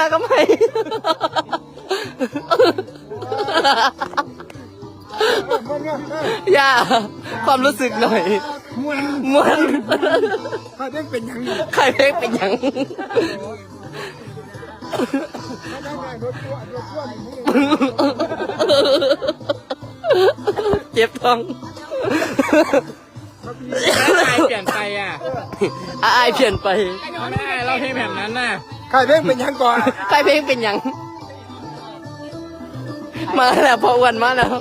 นาก็ไม่อย่าความรู้สึกหน่อยมวนมวนถ้าเด็กเป็นอย่างนี้ใครเพลงเป็นหยังถ้าได้งานรถตัวรถตัวนี่เจ็บท้องใครเปลี่ยนไปอะอายเปลี่ยนไปไม่ได้เราเพลงแบบนั้นน่ะ ใครเด็กเป็นอย่างก่อนใครเพลงเป็นหยัง มาแล้วพออ้วันมาแล้ว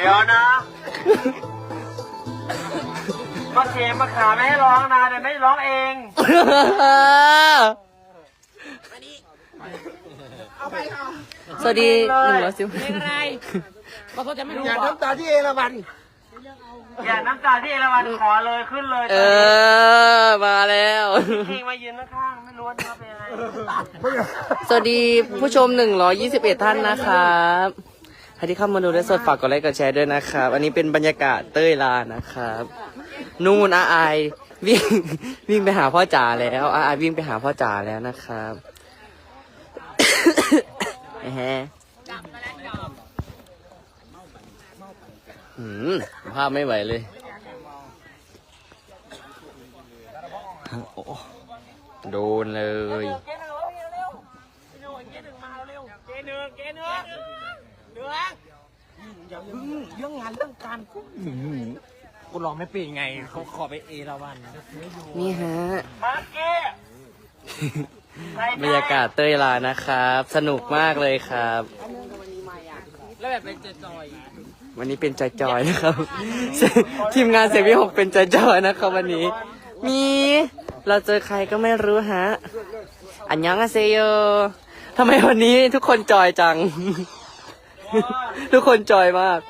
เดี๋ยวนะมาเทมาขาไม่ให้ร้องนะแต่ไม่ร้องเอง สวัสดีหนึ่งร้อยสิบเพลงอะไรขอโทษจะไม่รู้อย่าบอกน้ำตาที่เอราวันอย่าน้ำตาที่เอราวันขอเลยขึ้นเลยเออมาแล้วจริงมายืนข้างๆไม่รู้ว่าเนื้อเป็นยังไงสวัสดีผู้ชม121ท่านนะครับใครที่เข้ามาดูและสดฝากกดไลค์กดแชร์ด้วยนะครับ อันนี้เป็นบรรยากาศเต้ยลานะครับ นู่นอาอายวิ่งวิ่งไปหาพ่อจ๋าแล้วอาอายวิ่งไปหาพ่อจ๋าแล้วนะครับ แฮะหืมภาพไม่ไหวเลยโอ้โดนเลยเกหนึ่งเร็วเร็วเกหนึ่งมาเร็วเกหนึ่งเกหนึ่งเดืองอย่าเพิ่งเรื่องงานเรื่องการกูกูร้องไม่เป็นไงเขาขอไปเอราวันนี่ฮะมาเก้ บรรยากาศเต้ยลานะครับ สนุกมากเลยครับ แล้วแบบเป็นจอยวันนี้เป็นจอยๆนะครับ ทีมงานเสียงวิหกเป็นจอยๆนะครับวันนี้ มีเราเจอใครก็ไม่รู้ฮะ อันยังอาเซโยทำไมวันนี้ทุกคนจอยจัง ทุกคนจอยมาก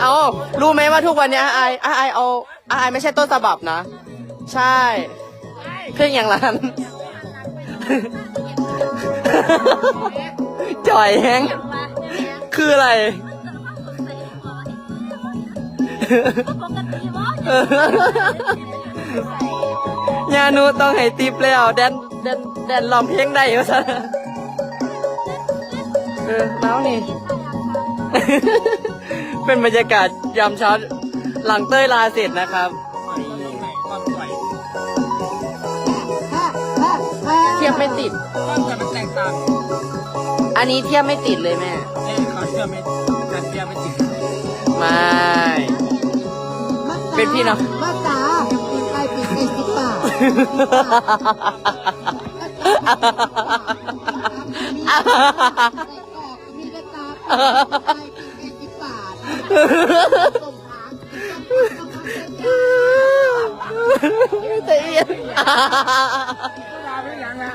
เอารู้ไหมว่าทุกวันนี้อาไออาไอเอาอาไอไม่ใช่ต้นฉบับนะ ใช่เพลงอย่างนั้นจอยแฮงคืออะไรยานูต้องให้ติปแล้วแดนแดนแดนลอมเพลงได้อยู่ซะเออแล้วนี่ เป็นบรรยากาศยามเช้าหลังเต้ยลาเสร็จนะครับความสวยเทียบไม่ติด ความสวยมันแตกต่างอันนี้เทียบไม่ติดเลยแม่เนี่ยเขาเชื่อไม่กันเชื่อไม่จริงไม่ เป็นพี่น้อง มาตาปีกไก่ปีกไก่สิบบาท สิบบาทส่งทางแต่เอียนเป็นอย่างอะ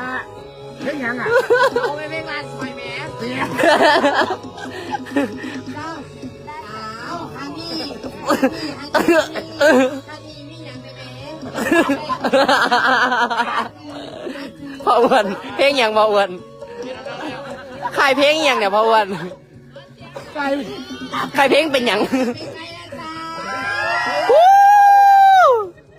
เป็นย่างอะเขาไม่ไม่งานสวยแหมเจ้าสาวฮันนี่ฮันนี่ฮันนี่มีย่างไปไหนพ่ออ้วนเพลงอย่างพ่ออ้วนใครเพลงอย่างเนี่ยพ่ออ้วน ใครใครเพลงเป็นอย่าง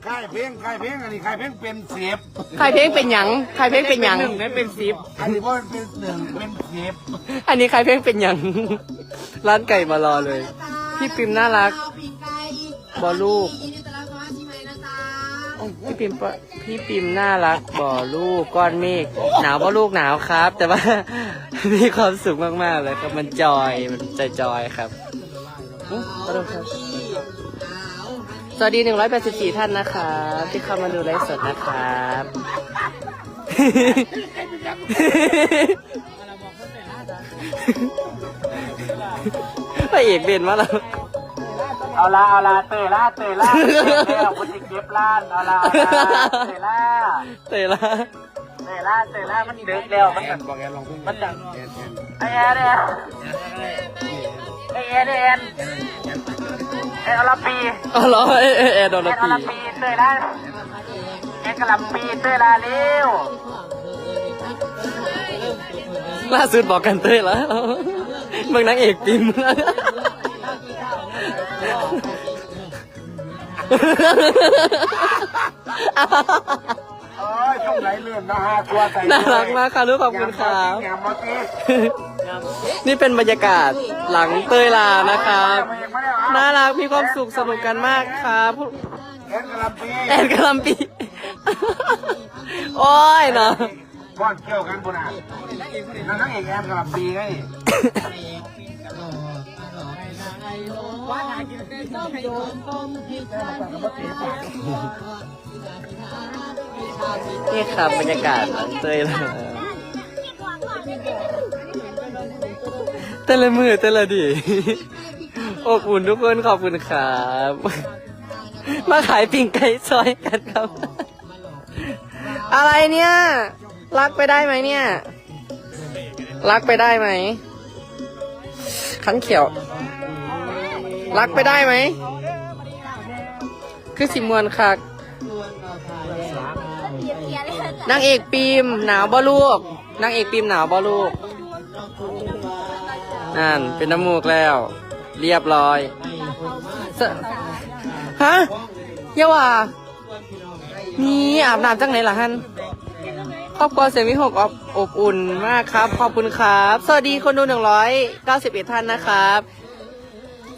ใครเพลงใครเพลงอันนี้ใครเพลงเป็นเสียบใครเพลงเป็นอย่างใครเพลงเป็นอย่างหนึ่งนั่นเป็นซิปอันนี้ว่าเป็นหนึ่งเป็นเสียบอันนี้ใครเพลงเป็นอย่าง ร้านไก่มารอเลย พี่ปิมน่ารัก บอลูก พี่ปิมปะพี่ปิมน่ารักบ่อลูกก้อนเมฆหนาวบ่ลูกหนาวครับ แต่ว่า มีความสุขมากๆเลยครับ มันจอยมันใจจอยครับอุ๊ยขอโทษครับสวัสดี 184 ท่านนะครับที่เข้ามาดูไลฟ์สดนะครับพระเอกเด่นมาแล้ว เอาละเอาละเตยล่าเตยล่าเตยล่าคุณจะเก็บล้านเอาละเอาละเตยล่าเตะละเตยล่าเตยล่ามันดึกแล้วมันแบบบอกแกลองพูดมันจังไอ้แอนเนี่ยไอ้แอนไอ้แอนไอ้อลาปีอ๋อเหรอเอเอเอโดนไอ้ละอลาปีปีเตยล่าแอนกะหลำปีเต้ยลาเร็วล่าสุดบอกกันเต้ยแล้วเมืองนางเอกปิม โอ้ยช่วงไหนเลื่อนนะฮะตัวใส่น่ารักมากค่ะลูกขอบคุณครับยำมาตีนี่เป็นบรรยากาศหลังเต้ยลานะครับยังไม่ได้เอาน่ารักมีความสุขสนุกกันมากครับแอนกะหลำปีแอนกะหลำปี โอ้ยเนาะก้อนเกี่ยวกันบุญอะนั่นนั่งเอกแอนกะหลำปีไง นี่ครับบรรยากาศหลังเตยลาแต่ละมือแต่ละดีอบอุ่นทุกคนขอบคุณครับ มาขายปิ่งไก่ซอยกันครับ อะไรเนี่ย รักไปได้ไหมเนี่ย รักไปได้ไหมขันเขียว รักไปได้ไหม คือสิมวนคักนางเอกปีมหนาวบ่ลูกนางเอกปีมหนาวบ่ลูก นั่นเป็นน้ำมูกแล้ว เรียบร้อยฮะเยาว่ามีอาบน้ำจังไหนล่ะฮันครอบครัวเซมิหกอบอบอุ่นมากครับ ขอบคุณครับ สวัสดีคนดูหนึ่งร้อยเก้าสิบเอ็ดท่านนะครับ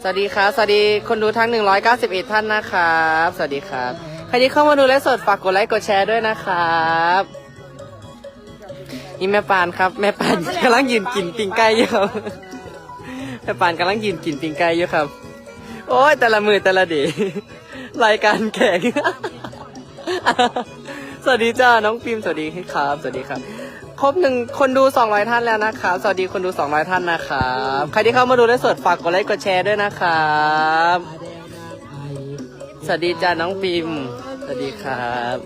สวัสดีครับ สวัสดีคนดูทั้ง 191 ท่านนะครับ สวัสดีครับ ใครที่เข้ามาดูไลฟ์สดฝากกดไลค์กดแชร์ด้วยนะครับนี่แม่ปานครับ แม่ปานกำลังยืนกินปิ้งไก่อยู่ครับแม่ปานกำลังยืนกินปิ้งไก่อยู่ครับ โอ้ยแต่ละมือแต่ละเดย์รายการแข่งสวัสดีจ้าน้องพิมสวัสดีครับ สวัสดีครับ ครบหนึ่งคนดู 200 ท่านแล้วนะครับ สวัสดีคนดู 200 ท่านนะครับ ใครที่เข้ามาดูไลฟ์สดฝากกดไลค์กดแชร์ด้วยนะครับ สวัสดีจ้าน้องพิม สวัสดีครับ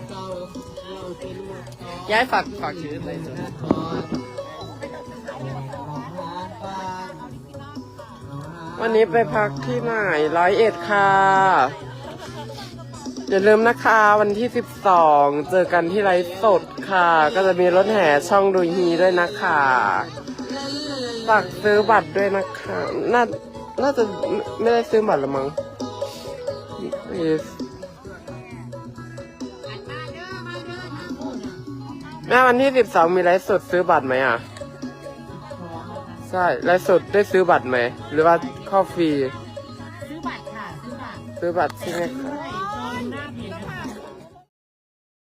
ย้ายฝากฝากชื่อไลฟ์สดวันนี้ไปพักที่ไหนร้อยเอ็ดค่ะ อย่าลืมนะคะวันที่ 12 เจอกันที่ไลฟ์สดค่ะ ก็จะมีรถแห่ช่องดูฮีด้วยนะคะฝากซื้อบัตรด้วยนะคะ น่า น่าจะไม่ไม่ได้ซื้อบัตรละมั้ง Yes แม่วันที่ 12 มีไลฟ์สดซื้อบัตรไหมอะ ใช่ไลฟ์สดได้ซื้อบัตรไหม หรือว่าเข้าฟรี ซื้อบัตรค่ะ ซื้อบัตร ซื้อบัตรใช่ไหมคะ